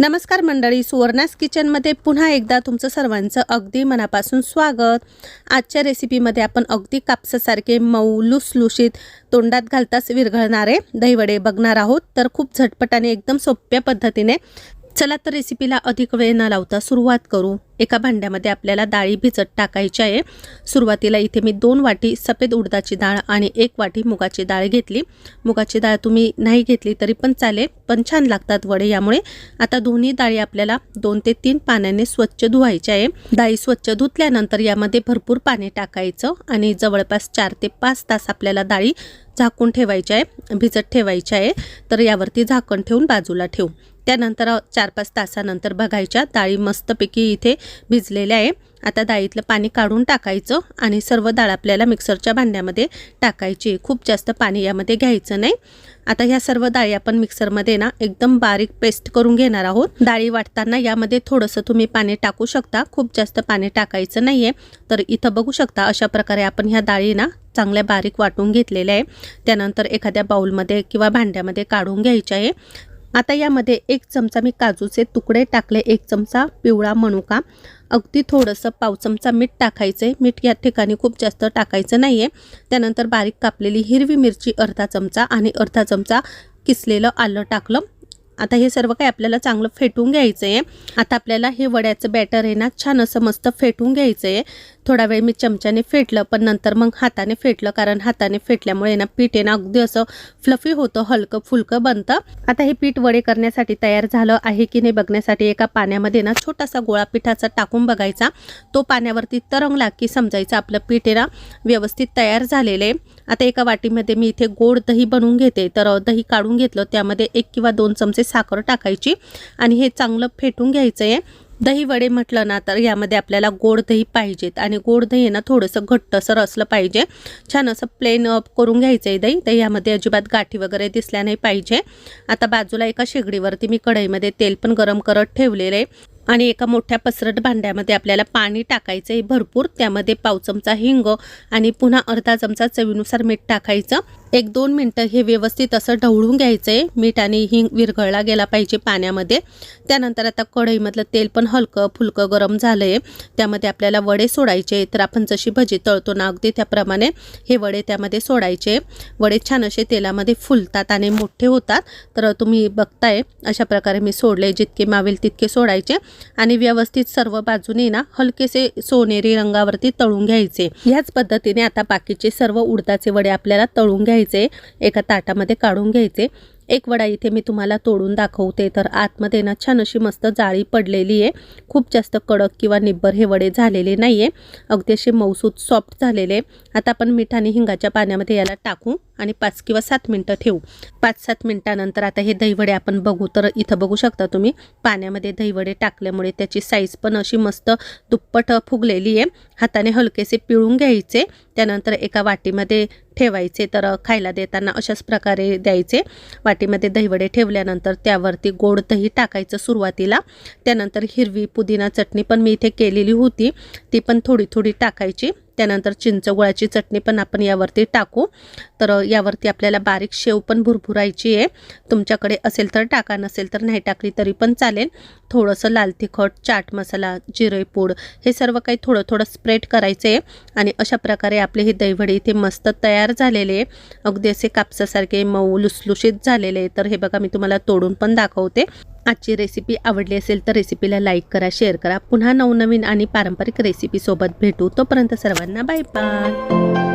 नमस्कार मंडळी सुवर्णास किचनमध्ये पुन्हा एकदा तुमचं सर्वांचं अगदी मनापासून स्वागत. आजच्या रेसिपीमध्ये आपण अगदी कापसासारखे मऊ लुसलुशीत तोंडात घालताच विरघळणारे दहीवडे बघणार आहोत. तर खूप झटपट आणि एकदम सोप्या पद्धतीने चला तर रेसिपीला अधिक वेळ न लावता सुरुवात करू. एका भांड्यामध्ये आपल्याला डाळी भिजत टाकायची आहे. सुरुवातीला इथे मी दोन वाटी सफेद उडदाची डाळ आणि एक वाटी मुगाची डाळ घेतली. मुगाची डाळ तुम्ही नाही घेतली तरी पण चालेल पण छान लागतात वडे यामुळे. आता दोन्ही डाळी आपल्याला दोन ते तीन पाण्याने स्वच्छ धुवायची आहे. डाळी स्वच्छ धुतल्यानंतर यामध्ये भरपूर पाणी टाकायचं आणि जवळपास चार ते पाच तास आपल्याला डाळी झाकून ठेवायची आहे भिजत ठेवायची आहे. तर यावरती झाकण ठेवून बाजूला ठेवू. त्यानंतर चार पाच तासानंतर बघायच्या. डाळी मस्तपैकी इथे भिजलेल्या आहे. आता डाळीतलं पाणी काढून टाकायचं आणि सर्व डाळ आपल्याला मिक्सरच्या भांड्यामध्ये टाकायची खूप जास्त पाणी यामध्ये घ्यायचं नाही. आता ह्या सर्व डाळी आपण मिक्सरमध्ये ना एकदम बारीक पेस्ट करून घेणार आहोत. डाळी वाटताना यामध्ये थोडंसं तुम्ही पाणी टाकू शकता. खूप जास्त पाणी टाकायचं नाही आहे तर इथं बघू शकता अशा प्रकारे आपण ह्या डाळी ना चांगल्या बारीक वाटून घेतलेल्या आहे. त्यानंतर एखाद्या बाऊलमध्ये किंवा भांड्यामध्ये काढून घ्यायच्या आहे. आता यामध्ये एक चमचा मी काजूचे तुकडे टाकले एक चमचा पिवळा मनुका. अगदी थोडंसं पाव चमचा मीठ टाकायचं. आहे मीठ या ठिकाणी खूप जास्त टाकायचं नाही आहे त्यानंतर बारीक कापलेली हिरवी मिरची अर्धा चमचा आणि अर्धा चमचा किसलेलं आलं टाकलं. आता हे सर्व काही आपल्याला चांगलं फेटून घ्यायचं आहे आता आपल्याला हे वड्याचं बॅटर आहे ना छान असं मस्त फेटून घ्यायचं आहे थोडा वेळ मी चमच्याने फेटलं पण नंतर मग हाताने फेटलं कारण हाताने फेटल्यामुळे ना पीठ आहे ना अगदी असं फ्लफी होतं हलकं फुलकं बनतं. आता हे पीठ वडे करण्यासाठी तयार झालं आहे की नाही बघण्यासाठी एका पाण्यामध्ये ना छोटासा गोळा पिठाचा टाकून बघायचा. तो पाण्यावरती तरंगला की समजायचं. आपलं पीठ आहे ना व्यवस्थित तयार झालेलं आहे. आता एका वाटीमध्ये मी इथे गोड दही बनवून घेते. तर दही काढून घेतलं. त्यामध्ये एक किंवा दोन चमचे साखर टाकायची आणि हे चांगलं फेटून घ्यायचं आहे दही वडे म्हटलं ना तर यामध्ये आपल्याला गोड दही पाहिजेत. आणि गोड दही आहे ना थोडंसं घट्टसर असलं पाहिजे. छान असं प्लेन करून घ्यायचं आहे दही. दही यामध्ये अजिबात गाठी वगैरे दिसल्या नाही पाहिजे. आता बाजूला एका शेगडीवरती मी कढईमध्ये तेल पण गरम करत ठेवलेलं आहे. आणि एका मोठ्या पसरट भांड्यामध्ये आपल्याला पाणी टाकायचं आहे भरपूर. त्यामध्ये पाव चमचा हिंग आणि पुन्हा अर्धा चमचा चवीनुसार मीठ टाकायचं. एक दोन मिनटं हे व्यवस्थित असं ढवळून घ्यायचं आहे मीठ आणि हिंग विरघळला गेला पाहिजे पाण्यामध्ये. त्यानंतर आता कढईमधलं तेल पण हलकं फुलकं गरम झालं आहे त्यामध्ये आपल्याला वडे सोडायचे तर आपण जशी भजी तळतो ना अगदी त्याप्रमाणे हे वडे त्यामध्ये सोडायचे. वडे छान असे तेलामध्ये फुलतात आणि मोठे होतात. तर तुम्ही बघताय अशा प्रकारे मी सोडले. जितके मावेल तितके सोडायचे. आणि व्यवस्थित सर्व बाजूने ना हलकेसे सोनेरी रंगावरती तळून घ्यायचे. ह्याच पद्धतीने आता बाकीचे सर्व उडदाचे वडे आपल्याला तळून घ्यायचे. एका ताटामध्ये काढून घ्यायचे. एक वडा इथे मी तुम्हाला तोडून दाखवते. तर आतमध्ये ना छान अशी मस्त जाळी पडलेली आहे. खूप जास्त कडक किंवा निब्बर हे वडे झालेले नाही आहे अगदी असे मौसूद सॉफ्ट झालेले आता आपण मीठ आणि हिंगाच्या पाण्यामध्ये याला टाकू आणि पाच किंवा सात मिनटं ठेवू. पाच सात मिनटानंतर आता हे दहीवडे आपण बघू. तर इथं बघू शकता तुम्ही पाण्यामध्ये दहीवडे टाकल्यामुळे त्याची साईज पण अशी मस्त दुप्पट फुगलेली आहे. हाताने हलकेसे पिळून घ्यायचे. त्यानंतर एका वाटीमध्ये ठेवायचे तर खायला देताना अशाच प्रकारे द्यायचे. वाटीमध्ये दहीवडे ठेवल्यानंतर त्यावरती गोड दही टाकायचं सुरुवातीला. त्यानंतर हिरवी पुदिना चटणी पण मी इथे केलेली होती. ती पण थोडी थोडी टाकायची. त्यानंतर चिंचगुळाची चटणी पण आपण यावरती टाकू. तर यावरती आपल्याला बारीक शेव पण भुरभुरायची आहे. तुमच्याकडे असेल तर टाका नसेल तर नाही टाकली तरी पण चालेल. थोडंसं लाल तिखट चाट मसाला जिरे पूड हे सर्व काही थोडं थोडं स्प्रेड करायचं आहे. आणि अशा प्रकारे आपले हे दहीवडे इथे मस्त तयार झालेले आहे. अगदी असे कापसासारखे मऊ लुसलुशीत झालेले तर हे बघा मी तुम्हाला तोडून पण दाखवते. आजची रेसिपी आवडली असेल तर रेसिपीला लाईक करा शेअर करा. पुन्हा नवनवीन आणि पारंपरिक रेसिपीसोबत भेटू. तोपर्यंत सर्वांना बाय बाय